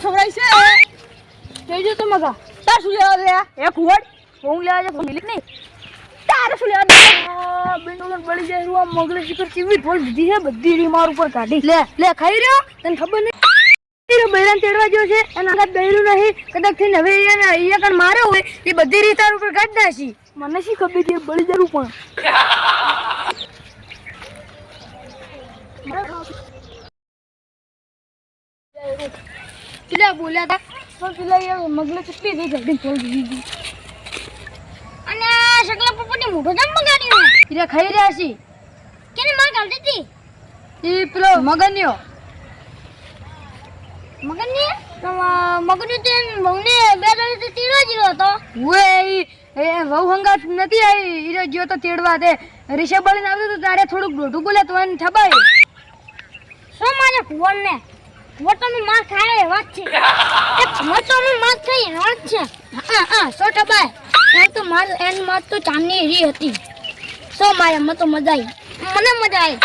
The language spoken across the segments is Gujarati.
છોકરાઈ છે જોઈજો તો મગા તાર શું લેવા દે એ કુવડ હું લેવા જાય મિલિક નહીં. તારે શું લેવા દે? બિંડોલન બળી જાય રૂ આ મગલે ચીકર ચીવી ઢોલ દીધી છે બધી રી માર ઉપર કાઢી. લે લે ખાઈ રહ્યો? તને ખબર નહીં? બૈરાન તેડવા ગયો છે એના આગળ બૈરું નહીં. કદાચ હવે એને અહીંયા કણ માર્યો હોય એ બધી રીત તાર ઉપર કાઢી નાખી. મને શી ખબર છે બળી જરું પણ. પેલા બોલ્યા હતા પણ પેલા યાર મગલે કેટલી દે જલ્દી થોડી દીધી અને શકલા પોપટી મોઢો જમ બગાડ્યો ઈરા ખાઈ રહ્યા છે. કેને માર ગાલતી દીધી? ઈ પેલો મગન્યો મગનની મગની તે મગને બે દાડે તીડો જીરો હતો. હુએ ઈ એ વહુ હંગાત નથી આવી. ઈરો ગયો તો તેડવા દે. રિષભ બળીને આવતો તો તારે થોડુંક ડોઢું બોલે તો એને થબાય શું મારે કુવર ને કુવરનું માર ખાય વાત છે. એ નું માર ખાય વાત છે. હા હા સો ટકા. તો માર એન માર તો ચાંદની રી હતી. સો મારે મને તો મજા આવી. મને મજા આવી.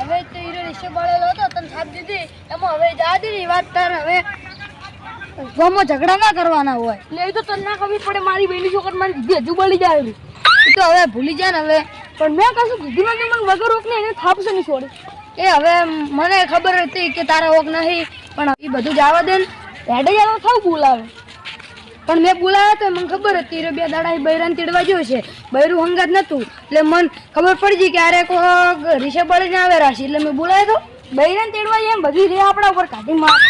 હવે તો ઈરો રિષભ બળેલો હતો તને સાપ દીધી. એમાં હવે જા દીધી વાત તાર હવે. ગામમાં ઝઘડા ના કરવાના હોય. એટલે એ તો તને ના ખબર પડે મારી બેની છોકરી મારી દીધી હજુ બળી જાય. તો હવે ભૂલી જાય ને હવે. પણ મેં કશું કીધું નથી મને વગર ઓક ને એને થાપશે નહીં છોડે. એ હવે મને ખબર હતી કે તારા ઓક નહીં પણ એ બધું જવા દે ને. હેડે જવા થાવ બોલાવે. પણ મેં બોલાવ્યા તો મને ખબર હતી રે બે દાડા બૈરાન તેડવા ગયો છે. બૈરું હંગાત નહોતું એટલે મને ખબર પડી ગઈ કે અરે કોક રિષભ બળી ને આવે રાશી. એટલે મેં બોલાવ્યો તો બૈરાન તેડવા જાય એમ બધી રે આપણા ઉપર કાઢી માર.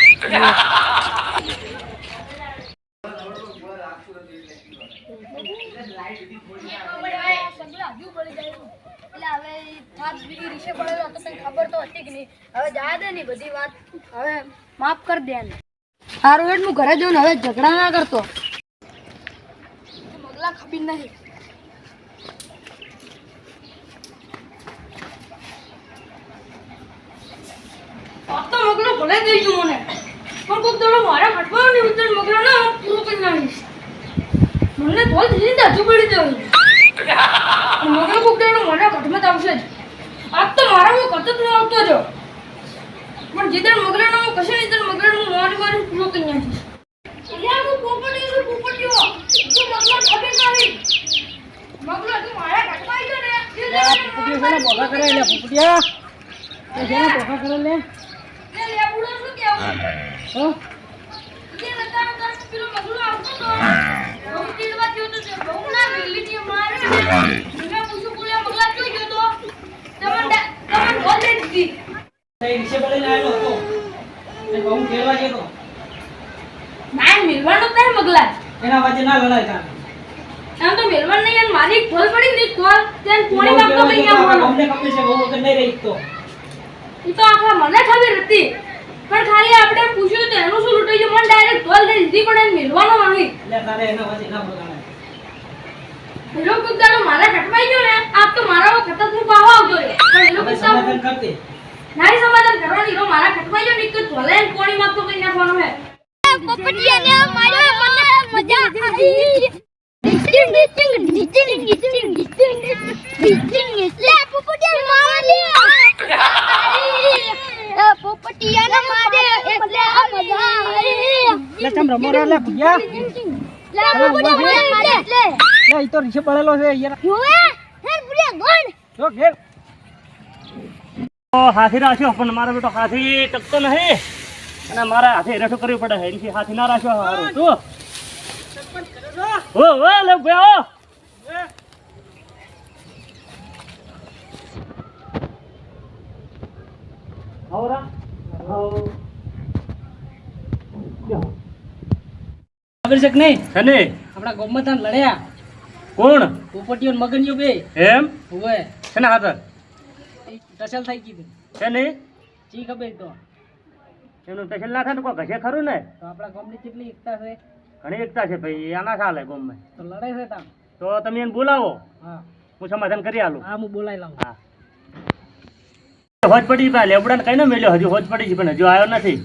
ખબર તો હતી કે નહીં. હવે જાય દે ને બધી વાત. હવે માફ કરી દે ને સારું એટલે ઘરે જઉં ને હવે ઝઘડા ના કરતો. મગલા ખબી નહીં. તો મગલો ભલે ગયો મને. પણ કોક દડો મારા નહીં ઉતર મગલો ના પૂરો કરી નાખીશ. મને દીધી ને હજુ પડી જવું મને જ આવશે જ. આજ તો મારા હું કત ન આવતો જો. પણ જીધર મગલાનો હું કશે તર હું મારી મારી પૂરો કરી નાખીશ અલ્યા હું પોપટી છું પોપટીઓ તું મગલો ખબે નહીં મગલો તું મારા આવી ગયો ને. બોલા કરે લે પોપટીયા. એ જેને પોખા કરે લે. લે લે બુડો શું કેવું? હો. જે લતા તાર પેલો મગલો આવતો તો બહુ તીડવા થયો તો બહુ ના થી મારે ને મેં પૂછું બોલ્યા મગલા જોઈ ગયો તો તમને તમને બોલ દે દીધી એ રિક્ષે બળીને આવેલો હતો? એ બહુ ખેલવા ગયો ના મિલવાનો જ મગલા એના વચ્ચે ના લડાય તારે. એમ તો મિલવાન નહીં અને મારી ખોલ પડી ને ખોલ તેન બહુ પોણી માંગતો કઈ આવવાનો અમને ખબર છે બહુ વખત નહીં રહી તો ઈ તો આખા મને ખબર હતી. પણ ખાલી આપણે પૂછ્યું તો એનું શું લૂંટાઈ ગયું? મને ડાયરેક્ટ ખોલ દે દીધી પણ એને મિલવાનો નહીં એટલે તારે એના વચ્ચે ના બગાડાય હીરો કુદાડો મારા કટવાઈ ગયો ને આપ તો મારા ખતર હું પાવા આવતો રે પણ હવે કરતી. નારી સમાધાન કરવાની રો મારા કટવાઈ ગયો નીકળ તો ધોલે કોણી માંગતો કઈ નાખવાનો હે. પોપટીયાને માર્યો મને મજા આવી ડિસ્ટિંગ ડિસ્ટિંગ ડિસ્ટિંગ ડિસ્ટિંગ ડિસ્ટિંગ ડિસ્ટિંગ લે પોપટીયાને મારે લે પોપટીયાને મારે એટલે મજા આવી લે ચમ રમો રે લે ભૂયા લે પોપટીયાને મારે એટલે લે ઈ તો રીશે પડેલો છે યાર. જોવે હે પુરિયા ગોળ. જો ઘેર. હાથી રાખ્યો પણ મારો બેટો હાથી ટકતો નહીં. અને મારા હાથે રેઠો કરવી પડે છે એની હાથી ના રાખ્યો હારું. તું ઓ ઓ લે ગયો આવરા આવ ખબર છે કે નહીં? શને આપણા ગામમાં લડ્યા. કોણ? પોપટીઓ ને મગનીઓ બે. એમ? હોવે શેના હાથર ટસલ થઈ ગઈ છે નહીં ચી ખબર તો. એનું ટેશન ના થાય તો કોઈ ઘસે ખરું ને? તો આપણા ગામની કેટલી એકતા છે? ઘણી એકતા છે ભાઈ આના ચાલે ગામમાં. તો લડે છે તામ તો તમે એને બોલાવો. હા. હું સમાધાન કરી આલું. હા હું બોલાવી લાવું. હા. હોજ પડી પા લેબડાને કઈ ના મેલ્યો હજુ હોજ પડી છે પણ હજુ આવ્યો નથી.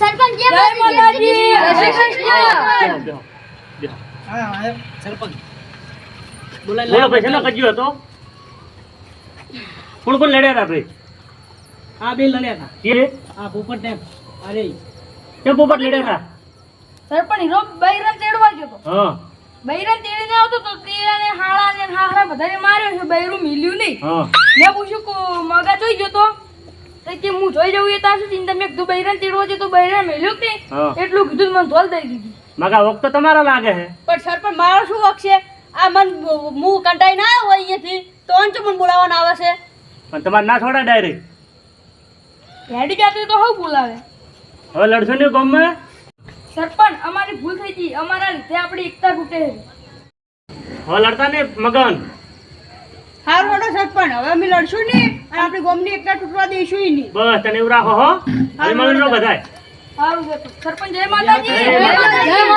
સરપંચ જય માતાજી. જય શ્રી કૃષ્ણ. હા સરપંચ. બોલો ભાઈ શેનો કજ્યો હતો? કોણ કોણ લડ્યા હતા ભાઈ? આ બે લડ્યા હતા. કે આ પોપટ ને અરે. કે પોપટ લડ્યા હતા? સરપણ હીરો બૈરન તેડવા ગયો તો હા. બૈરન તેડીને આવતો તો તેડાને હાળા ને હાહરા બધાને માર્યો છે બૈરું મિલ્યું નહીં. હા. મેં પૂછ્યું કે મગા જોઈ ગયો તો? કે હું જોઈ જવું એ તાર સુધી. તમે કીધું બૈરન તેડવો છે તો બૈરન મેલ્યું કે નહીં? એટલું કીધું મને ધોલ દઈ દીધી. મગા વખત તો તમારા લાગે છે. પણ સરપણ મારો શું વક છે? આ મન હું કંટાઈ ના આવ્યો અહીંયાથી. તો અંચ મને બોલાવવાના આવે છે. પણ તમારે ના છોડા ડાયરેક્ટ હેડી જાતે તો હું બોલાવે? હવે લડશો ને ગામમાં? સરપંચ અમારી ભૂલ થઈ ગઈ. અમારા લીધે આપણી એકતા તૂટે હવે લડતા ને મગન? હારું હડો સરપંચ હવે અમે લડશું નહીં અને આપણી ગોમની એકતા તૂટવા દઈશું નહીં. બસ તને એવું રાખો હો. રહો બધાય. સારું સરપંચ જય માતાજી. જય માતાજી.